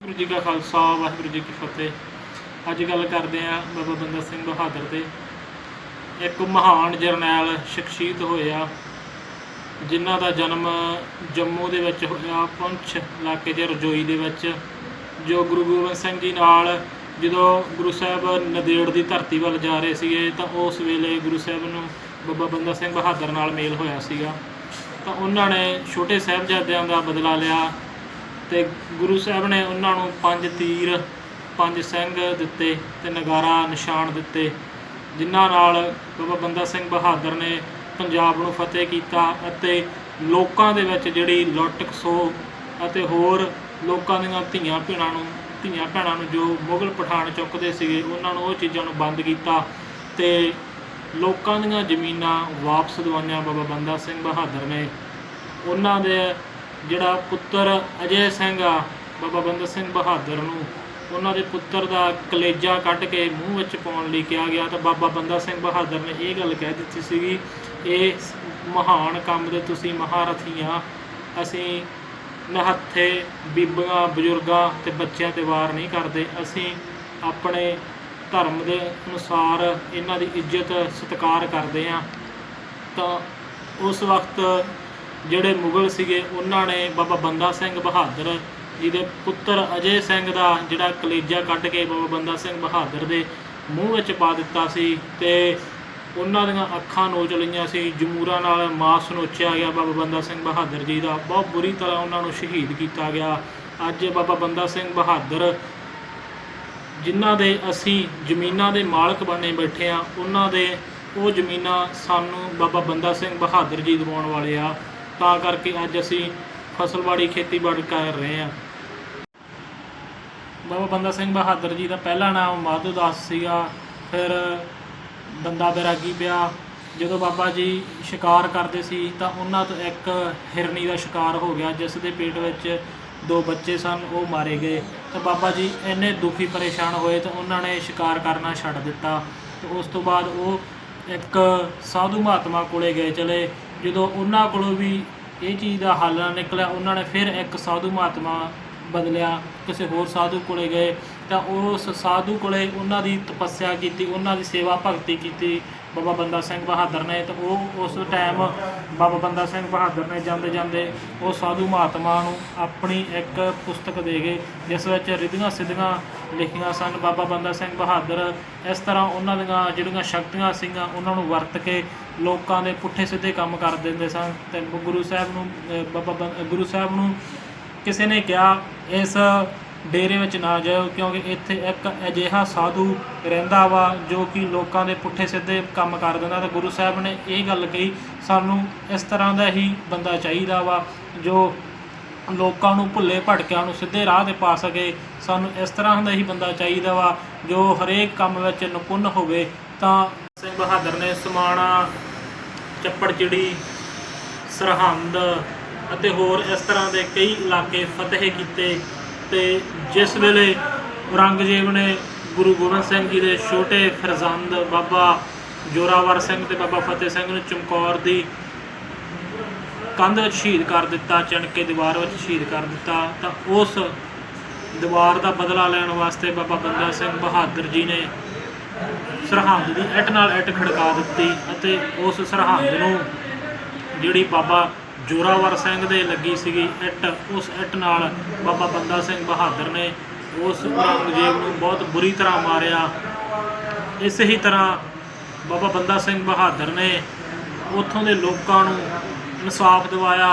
ਵਾਹਿਗੁਰੂ ਜੀ ਕਾ ਖਾਲਸਾ, ਵਾਹਿਗੁਰੂ ਜੀ ਕੀ ਫਤਿਹ। ਅੱਜ ਗੱਲ ਕਰਦੇ ਆਂ ਬਾਬਾ ਬੰਦਾ ਸਿੰਘ ਬਹਾਦਰ ਦੇ। ਇੱਕ ਮਹਾਨ ਜਰਨੈਲ ਸ਼ਖਸੀਅਤ ਹੋਇਆ, ਜਿਨ੍ਹਾਂ ਦਾ ਜਨਮ ਜੰਮੂ ਦੇ ਵਿੱਚ ਹੋਇਆ, ਪੁੰਛ ਇਲਾਕੇ ਦੇ ਰਜੋਈ ਦੇ ਵਿੱਚ, ਜੋ ਗੁਰੂ ਗੋਬਿੰਦ ਸਿੰਘ ਜੀ ਨਾਲ ਜਦੋਂ ਗੁਰੂ ਸਾਹਿਬ ਨਦੇੜ ਦੀ ਧਰਤੀ ਵੱਲ ਜਾ ਰਹੇ ਸੀਗੇ, ਤਾਂ ਉਸ ਵੇਲੇ ਗੁਰੂ ਸਾਹਿਬ ਨੂੰ ਬਾਬਾ ਬੰਦਾ ਸਿੰਘ ਬਹਾਦਰ ਨਾਲ ਮੇਲ ਹੋਇਆ ਸੀਗਾ। ਤਾਂ ਉਹਨਾਂ ਨੇ ਛੋਟੇ ਸਾਹਿਬਜ਼ਾਦਿਆਂ ਦਾ ਬਦਲਾ ਲਿਆ। ਤੇ ਗੁਰੂ ਸਾਹਿਬ ਨੇ ਉਹਨਾਂ ਨੂੰ ਪੰਜ ਤੀਰ, ਪੰਜ ਸਿੰਘ ਦਿੱਤੇ ਤੇ ਨਗਾਰਾ, ਨਿਸ਼ਾਨ ਦਿੱਤੇ, ਜਿਨ੍ਹਾਂ ਨਾਲ ਬਾਬਾ ਬੰਦਾ ਸਿੰਘ ਬਹਾਦਰ ਨੇ ਪੰਜਾਬ ਨੂੰ ਫਤਿਹ ਕੀਤਾ ਅਤੇ ਲੋਕਾਂ ਦੇ ਵਿੱਚ ਜਿਹੜੀ ਲੁੱਟ ਖਸੋ ਅਤੇ ਹੋਰ ਲੋਕਾਂ ਦੀਆਂ ਧੀਆਂ ਭੈਣਾਂ ਨੂੰ, ਧੀਆਂ ਭੈਣਾਂ ਨੂੰ ਜੋ ਮੁਗਲ ਪਠਾਨ ਚੁੱਕਦੇ ਸੀਗੇ, ਉਹਨਾਂ ਨੂੰ ਉਹ ਚੀਜ਼ਾਂ ਨੂੰ ਬੰਦ ਕੀਤਾ ਤੇ ਲੋਕਾਂ ਦੀਆਂ ਜ਼ਮੀਨਾਂ ਵਾਪਸ ਦਵਾਈਆਂ ਬਾਬਾ ਬੰਦਾ ਸਿੰਘ ਬਹਾਦਰ ਨੇ। ਉਹਨਾਂ ਦੇ ਜਿਹੜਾ ਪੁੱਤਰ ਅਜੇ ਸਿੰਘ ਆ, ਬਾਬਾ ਬੰਦਾ ਸਿੰਘ ਬਹਾਦਰ ਨੂੰ, ਉਹਨਾਂ ਦੇ ਪੁੱਤਰ ਦਾ ਕਲੇਜਾ ਕੱਢ ਕੇ ਮੂੰਹ ਵਿੱਚ ਪਾਉਣ ਲਈ ਕਿਹਾ ਗਿਆ ਤਾਂ ਬਾਬਾ ਬੰਦਾ ਸਿੰਘ ਬਹਾਦਰ ਨੇ ਇਹ ਗੱਲ ਕਹਿ ਦਿੱਤੀ ਸੀਗੀ, ਇਹ ਮਹਾਨ ਕੰਮ ਦੇ ਤੁਸੀਂ ਮਹਾਰਥੀ ਆ ਅਸੀਂ ਨਹੱਥੇ ਬੀਬੀਆਂ, ਬਜ਼ੁਰਗਾਂ ਤੇ ਬੱਚਿਆਂ ਤੇ ਵਾਰ ਨਹੀਂ ਕਰਦੇ, ਅਸੀਂ ਆਪਣੇ ਧਰਮ ਦੇ ਅਨੁਸਾਰ ਇਹਨਾਂ ਦੀ ਇੱਜ਼ਤ ਸਤਿਕਾਰ ਕਰਦੇ ਆ ਤਾਂ ਉਸ ਵਕਤ ਜਿਹੜੇ ਮੁਗਲ ਸੀਗੇ, ਉਹਨਾਂ ਨੇ ਬਾਬਾ ਬੰਦਾ ਸਿੰਘ ਬਹਾਦਰ ਜੀ ਦੇ ਪੁੱਤਰ ਅਜੇ ਸਿੰਘ ਦਾ ਜਿਹੜਾ ਕਲੇਜਾ ਕੱਢ ਕੇ ਬਾਬਾ ਬੰਦਾ ਸਿੰਘ ਬਹਾਦਰ ਦੇ ਮੂੰਹ ਵਿੱਚ ਪਾ ਦਿੱਤਾ ਸੀ ਤੇ ਉਹਨਾਂ ਦੀਆਂ ਅੱਖਾਂ ਨੋਚ ਲਈਆਂ ਸੀ, ਜਮੂਰਾਂ ਨਾਲ ਮਾਸ ਨੋਚਿਆ ਗਿਆ ਬਾਬਾ ਬੰਦਾ ਸਿੰਘ ਬਹਾਦਰ ਜੀ ਦਾ। ਬਹੁਤ ਬੁਰੀ ਤਰ੍ਹਾਂ ਉਹਨਾਂ ਨੂੰ ਸ਼ਹੀਦ ਕੀਤਾ ਗਿਆ। ਅੱਜ ਬਾਬਾ ਬੰਦਾ ਸਿੰਘ ਬਹਾਦਰ ਜਿਨ੍ਹਾਂ ਦੇ ਅਸੀਂ ਜ਼ਮੀਨਾਂ ਦੇ ਮਾਲਕ ਬਣੇ ਬੈਠੇ ਆ ਉਹਨਾਂ ਦੇ ਉਹ ਜ਼ਮੀਨਾਂ ਸਾਨੂੰ ਬਾਬਾ ਬੰਦਾ ਸਿੰਘ ਬਹਾਦਰ ਜੀ ਦਿਵਾਉਣ ਵਾਲੇ ਆ। ਤਾਂ ਕਰਕੇ ਅੱਜ ਅਸੀਂ ਫਸਲਬਾੜੀ ਖੇਤੀਬਾੜੀ ਕਰ ਰਹੇ ਹਾਂ। ਬਾਬਾ ਬੰਦਾ ਸਿੰਘ ਬਹਾਦਰ ਜੀ ਦਾ ਪਹਿਲਾ ਨਾਮ ਮਾਧੋ ਦਾਸ ਸੀਗਾ। ਫਿਰ ਬੰਦਾ ਬੈਰਾਗੀ ਪਿਆ। ਜਦੋਂ ਬਾਬਾ ਜੀ ਸ਼ਿਕਾਰ ਕਰਦੇ ਸੀ ਤਾਂ ਉਹਨਾਂ ਤੋਂ ਇੱਕ ਹਿਰਨੀ ਦਾ ਸ਼ਿਕਾਰ ਹੋ ਗਿਆ, ਜਿਸ ਦੇ ਪੇਟ ਵਿੱਚ ਦੋ ਬੱਚੇ ਸਨ, ਉਹ ਮਾਰੇ ਗਏ। ਤਾਂ ਬਾਬਾ ਜੀ ਇੰਨੇ ਦੁਖੀ ਪਰੇਸ਼ਾਨ ਹੋਏ ਤਾਂ ਉਹਨਾਂ ਨੇ ਸ਼ਿਕਾਰ ਕਰਨਾ ਛੱਡ ਦਿੱਤਾ। ਤੇ ਉਸ ਤੋਂ ਬਾਅਦ ਉਹ ਇੱਕ ਸਾਧੂ ਮਹਾਤਮਾ ਕੋਲੇ ਗਏ ਚਲੇ। ਜਦੋਂ ਉਹਨਾਂ ਕੋਲੋਂ ਵੀ ਇਹ ਚੀਜ਼ ਦਾ ਹੱਲ ਨਾ ਨਿਕਲਿਆ, ਉਹਨਾਂ ਨੇ ਫਿਰ ਇੱਕ ਸਾਧੂ ਮਹਾਤਮਾ ਬਦਲਿਆ, ਕਿਸੇ ਹੋਰ ਸਾਧੂ ਕੋਲੇ ਗਏ, ਤਾਂ ਉਸ ਸਾਧੂ ਕੋਲੇ ਉਹਨਾਂ ਦੀ ਤਪੱਸਿਆ ਕੀਤੀ, ਉਹਨਾਂ ਦੀ ਸੇਵਾ ਭਗਤੀ ਕੀਤੀ ਬਾਬਾ ਬੰਦਾ ਸਿੰਘ ਬਹਾਦਰ ਨੇ, ਤਾਂ ਉਹ ਉਸ ਟਾਈਮ ਬਾਬਾ ਬੰਦਾ ਸਿੰਘ ਬਹਾਦਰ ਨੇ ਜਾਂਦੇ ਜਾਂਦੇ ਉਹ ਸਾਧੂ ਮਹਾਤਮਾ ਨੂੰ ਆਪਣੀ ਇੱਕ ਪੁਸਤਕ ਦੇ ਗਏ ਜਿਸ ਵਿੱਚ ਰਿਧੀਆਂ ਸਿੱਧੀਆਂ ਲਿਖੀਆਂ ਸਨ, ਬਾਬਾ ਬੰਦਾ ਸਿੰਘ ਬਹਾਦਰ, ਇਸ ਤਰ੍ਹਾਂ ਉਹਨਾਂ ਦੀਆਂ ਜਿਹੜੀਆਂ ਸ਼ਕਤੀਆਂ ਸੀਗੀਆਂ, ਉਹਨਾਂ ਨੂੰ ਵਰਤ ਕੇ ਲੋਕਾਂ ਦੇ ਪੁੱਠੇ ਸਿੱਧੇ ਕੰਮ ਕਰ ਦਿੰਦੇ ਸਨ ਤੇ ਗੁਰੂ ਸਾਹਿਬ ਨੂੰ ਬਾਬਾ ਬੰ- ਗੁਰੂ ਸਾਹਿਬ ਨੂੰ ਕਿਸੇ ਨੇ ਕਿਹਾ, ਇਸ ਡੇਰੇ ਵਿੱਚ ਨਾ ਜਾਇਓ ਕਿਉਂਕਿ ਇੱਥੇ ਇੱਕ ਅਜਿਹਾ ਸਾਧੂ ਰਹਿੰਦਾ ਵਾ ਜੋ ਕਿ ਲੋਕਾਂ ਦੇ ਪੁੱਠੇ ਸਿੱਧੇ ਕੰਮ ਕਰ ਦਿੰਦਾ। ਤੇ ਗੁਰੂ ਸਾਹਿਬ ਨੇ ਇਹ ਗੱਲ ਕਹੀ, ਸਾਨੂੰ ਇਸ ਤਰ੍ਹਾਂ ਦਾ ਹੀ ਬੰਦਾ ਚਾਹੀਦਾ ਵਾ ਜੋ ਲੋਕਾਂ ਨੂੰ ਭੁੱਲੇ ਭਟਕਿਆਂ ਨੂੰ ਸਿੱਧੇ ਰਾਹ ਤੇ ਪਾ ਸਕੇ। ਸਾਨੂੰ ਇਸ ਤਰ੍ਹਾਂ ਦਾ ਹੀ ਬੰਦਾ ਚਾਹੀਦਾ ਵਾ ਜੋ ਹਰੇਕ ਕੰਮ ਵਿੱਚ ਨਿਪੁੰਨ ਹੋਵੇ। ਤਾਂ ਸਿੰਘ ਬਹਾਦਰ ਨੇ ਸਮਾਣਾ ਚੱਪੜਚਿੜੀ ਸਰਹੰਦ ਅਤੇ ਹੋਰ ਇਸ ਤਰ੍ਹਾਂ ਦੇ ਕਈ ਇਲਾਕੇ ਫਤਿਹ ਕੀਤੇ ਤੇ ਜਿਸ ਵੇਲੇ ਔਰੰਗਜ਼ੇਬ ਨੇ ਗੁਰੂ ਗੋਬਿੰਦ ਸਿੰਘ ਜੀ ਦੇ ਛੋਟੇ ਫਰਜ਼ੰਦ ਬਾਬਾ ਜੋਰਾਵਰ ਸਿੰਘ ਤੇ ਬਾਬਾ ਫਤਿਹ ਸਿੰਘ ਨੂੰ ਚਮਕੌਰ ਦੀ ਕੰਧ ਵਿੱਚ ਸ਼ਹੀਦ ਕਰ ਦਿੱਤਾ, ਚਣਕੇ ਦੀਵਾਰ ਵਿੱਚ ਸ਼ਹੀਦ ਕਰ ਦਿੱਤਾ, ਤਾਂ ਉਸ ਦੀਵਾਰ ਦਾ ਬਦਲਾ ਲੈਣ ਵਾਸਤੇ ਬਾਬਾ ਬੰਦਾ ਸਿੰਘ ਬਹਾਦਰ ਜੀ ਨੇ ਸਰਹੰਦ ਦੀ ਇੱਟ ਨਾਲ ਇੱਟ ਖੜਕਾ ਦਿੱਤੀ ਅਤੇ ਉਸ ਸਰਹੰਦ ਨੂੰ ਜਿਹੜੀ ਬਾਬਾ ਜੋਰਾਵਰ ਸਿੰਘ ਦੇ ਲੱਗੀ ਸੀਗੀ ਇੱਟ, ਉਸ ਇੱਟ ਨਾਲ ਬਾਬਾ ਬੰਦਾ ਸਿੰਘ ਬਹਾਦਰ ਨੇ ਉਸ ਔਰੰਗਜ਼ੇਬ ਨੂੰ ਬਹੁਤ ਬੁਰੀ ਤਰ੍ਹਾਂ ਮਾਰਿਆ। ਇਸੇ ਹੀ ਤਰ੍ਹਾਂ ਬਾਬਾ ਬੰਦਾ ਸਿੰਘ ਬਹਾਦਰ ਨੇ ਉੱਥੋਂ ਦੇ ਲੋਕਾਂ ਨੂੰ ਇਨਸਾਫ ਦਿਵਾਇਆ।